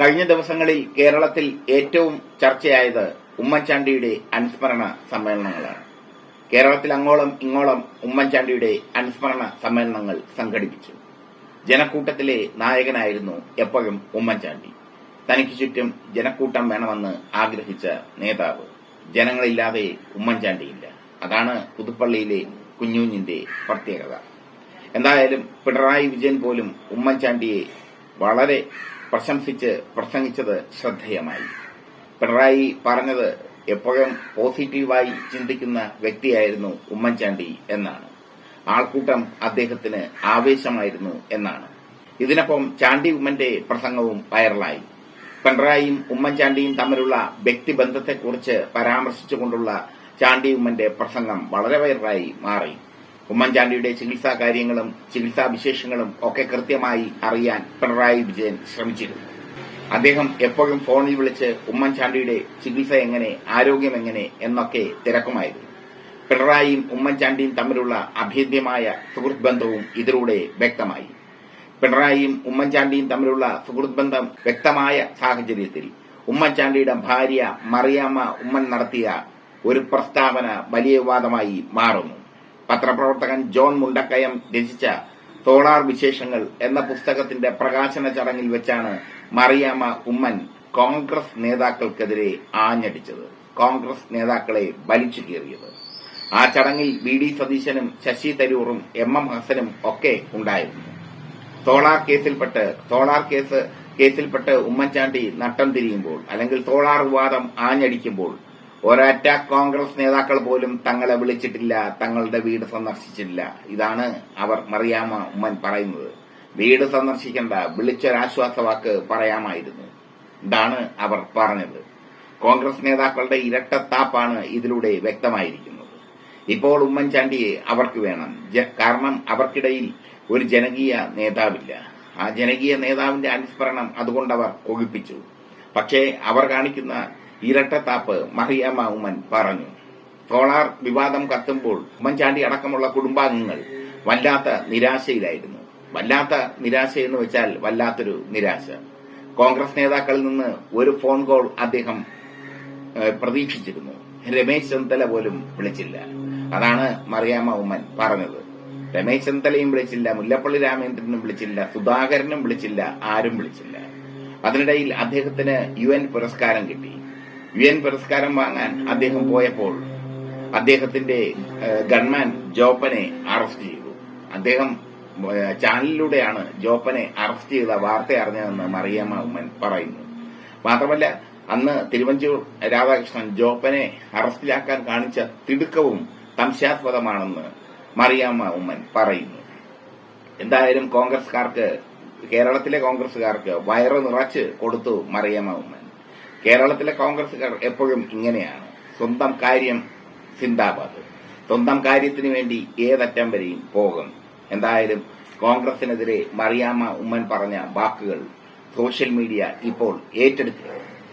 കഴിഞ്ഞ ദിവസങ്ങളിൽ കേരളത്തിൽ ഏറ്റവും ചർച്ചയായത് ഉമ്മൻചാണ്ടിയുടെ അനുസ്മരണ സമ്മേളനങ്ങളാണ്. കേരളത്തിൽ അങ്ങോളം ഇങ്ങോളം ഉമ്മൻചാണ്ടിയുടെ അനുസ്മരണ സമ്മേളനങ്ങൾ സംഘടിപ്പിച്ചു. ജനക്കൂട്ടത്തിലെ നായകനായിരുന്നു എപ്പോഴും ഉമ്മൻചാണ്ടി. തനിക്ക് ചുറ്റും ജനക്കൂട്ടം വേണമെന്ന് ആഗ്രഹിച്ച നേതാവ് ജനങ്ങളില്ലാതെ ഉമ്മൻചാണ്ടിയില്ല. അതാണ് പുതുപ്പള്ളിയിലെ കുഞ്ഞുഞ്ഞിന്റെ പ്രത്യേകത. എന്തായാലും പിണറായി വിജയൻ പോലും ഉമ്മൻചാണ്ടിയെ വളരെ പ്രശംസിച്ച് പ്രസംഗിച്ചത് ശ്രദ്ധേയമായി. പിണറായി പറഞ്ഞത് എപ്പോഴും പോസിറ്റീവായി ചിന്തിക്കുന്ന വ്യക്തിയായിരുന്നു ഉമ്മൻചാണ്ടി എന്നാണ്. ആൾക്കൂട്ടം അദ്ദേഹത്തിന് ആവേശമായിരുന്നു എന്നാണ്. ഇതിനൊപ്പം ചാണ്ടി ഉമ്മന്റെ പ്രസംഗവും വൈറലായി. പിണറായിയും ഉമ്മൻചാണ്ടിയും തമ്മിലുള്ള വ്യക്തിബന്ധത്തെക്കുറിച്ച് പരാമർശിച്ചുകൊണ്ടുള്ള ചാണ്ടി ഉമ്മന്റെ പ്രസംഗം വളരെ വൈറലായി മാറി. ഉമ്മൻചാണ്ടിയുടെ ചികിത്സാ കാര്യങ്ങളും ചികിത്സാ വിശേഷങ്ങളും ഒക്കെ കൃത്യമായി അറിയാൻ പിണറായി വിജയൻ ശ്രമിച്ചിരുന്നു. അദ്ദേഹം എപ്പോഴും ഫോണിൽ വിളിച്ച് ഉമ്മൻചാണ്ടിയുടെ ചികിത്സ എങ്ങനെ ആരോഗ്യം എങ്ങനെ എന്നൊക്കെ തിരക്കുമായിരുന്നു. പിണറായിയും ഉമ്മൻചാണ്ടിയും തമ്മിലുള്ള അഭേദ്യമായ സുഹൃത്ത് ബന്ധവും ഇതിലൂടെ വ്യക്തമായി. പിണറായിയും ഉമ്മൻചാണ്ടിയും തമ്മിലുള്ള സുഹൃത്ത് ബന്ധം വ്യക്തമായ സാഹചര്യത്തിൽ ഉമ്മൻചാണ്ടിയുടെ ഭാര്യ മറിയാമ്മ ഉമ്മൻ നടത്തിയ ഒരു പ്രസ്താവന വലിയ വിവാദമായി മാറുന്നു. പത്രപ്രവർത്തകൻ ജോൺ മുണ്ടക്കയം രചിച്ച തോളാർ വിശേഷങ്ങൾ എന്ന പുസ്തകത്തിന്റെ പ്രകാശന ചടങ്ങിൽ വെച്ചാണ് മറിയാമ്മ ഉമ്മൻ കോൺഗ്രസ് നേതാക്കൾക്കെതിരെ ആഞ്ഞടിച്ചത്. കോൺഗ്രസ് നേതാക്കളെ വലിച്ചു കീറിയത്. ആ ചടങ്ങിൽ വി ഡി സതീശനും ശശി തരൂറും എം എം ഹസനും ഒക്കെ ഉണ്ടായിരുന്നു. തോളാർ കേസിൽപ്പെട്ട് തോളാർ കേസ് കേസിൽപ്പെട്ട് ഉമ്മൻചാണ്ടി നട്ടം തിരിയുമ്പോൾ അല്ലെങ്കിൽ തോളാർ വിവാദം ആഞ്ഞടിക്കുമ്പോൾ ഒരൊറ്റ കോൺഗ്രസ് നേതാക്കൾ പോലും തങ്ങളെ വിളിച്ചിട്ടില്ല തങ്ങളുടെ വീട് സന്ദർശിച്ചിട്ടില്ല. ഇതാണ് അവർ മറിയാമ ഉമ്മൻ പറയുന്നത്. വീട് സന്ദർശിക്കേണ്ട വിളിച്ചൊരാശ്വാസ വാക്ക് പറയാമായിരുന്നു. ഇതാണ് അവർ പറഞ്ഞത്. കോൺഗ്രസ് നേതാക്കളുടെ ഇരട്ടത്താപ്പാണ് ഇതിലൂടെ വ്യക്തമായിരിക്കുന്നത്. ഇപ്പോൾ ഉമ്മൻചാണ്ടിയെ അവർക്ക് വേണം. കാരണം അവർക്കിടയിൽ ഒരു ജനകീയ നേതാവില്ല. ആ ജനകീയ നേതാവിന്റെ അനുസ്മരണം അതുകൊണ്ടവർ കൊകിപ്പിച്ചു പക്ഷേ അവർ കാണിക്കുന്ന ഇരട്ടത്താപ്പ് മറിയാമ്മ ഉമ്മൻ പറഞ്ഞു. സോളാർ വിവാദം കത്തുമ്പോൾ ഉമ്മൻചാണ്ടി അടക്കമുള്ള കുടുംബാംഗങ്ങൾ വല്ലാത്ത നിരാശയിലായിരുന്നു. വല്ലാത്ത നിരാശ എന്ന് വെച്ചാൽ വല്ലാത്തൊരു നിരാശ. കോൺഗ്രസ് നേതാക്കളിൽ നിന്ന് ഒരു ഫോൺ കോൾ അദ്ദേഹം പ്രതീക്ഷിച്ചിരുന്നു. രമേശ് ചെന്നിത്തല പോലും വിളിച്ചില്ല. അതാണ് മറിയാമ്മ ഉമ്മൻ പറഞ്ഞത്. രമേശ് ചെന്നിത്തലയും വിളിച്ചില്ല മുല്ലപ്പള്ളി രാമേന്ദ്രനും വിളിച്ചില്ല സുധാകരനും വിളിച്ചില്ല ആരും വിളിച്ചില്ല. അതിനിടയിൽ അദ്ദേഹത്തിന് യു പുരസ്കാരം കിട്ടി. യു എൻ പുരസ്കാരം വാങ്ങാൻ അദ്ദേഹം പോയപ്പോൾ അദ്ദേഹത്തിന്റെ ഗൺമാൻ ജോപ്പനെ അറസ്റ്റ് ചെയ്തു. അദ്ദേഹം ചാനലിലൂടെയാണ് ജോപ്പനെ അറസ്റ്റ് ചെയ്ത വാർത്ത അറിഞ്ഞതെന്ന് മറിയാമ്മ ഉമ്മൻ പറയുന്നു. മാത്രമല്ല അന്ന് തിരുവഞ്ചൂർ രാധാകൃഷ്ണൻ ജോപ്പനെ അറസ്റ്റിലാക്കാൻ കാണിച്ച തിടുക്കവും സംശയാസ്പദമാണെന്ന് മറിയാമ്മ ഉമ്മൻ പറയുന്നു. എന്തായാലും കോൺഗ്രസ്കാർക്ക് കേരളത്തിലെ കോൺഗ്രസുകാർക്ക് വയറ് നിറച്ച് കൊടുത്തു മറിയാമ്മ ഉമ്മൻ. കേരളത്തിലെ കോൺഗ്രസുകാർ എപ്പോഴും ഇങ്ങനെയാണ്. സ്വന്തം കാര്യം സിന്ദാബാദ്. സ്വന്തം കാര്യത്തിന് വേണ്ടി ഏതറ്റം വരെയും പോകും. എന്തായാലും കോൺഗ്രസിനെതിരെ മറിയാമ്മ ഉമ്മൻ പറഞ്ഞ വാക്കുകൾ സോഷ്യൽ മീഡിയ ഇപ്പോൾ ഏറ്റെടുക്കുകയാണ്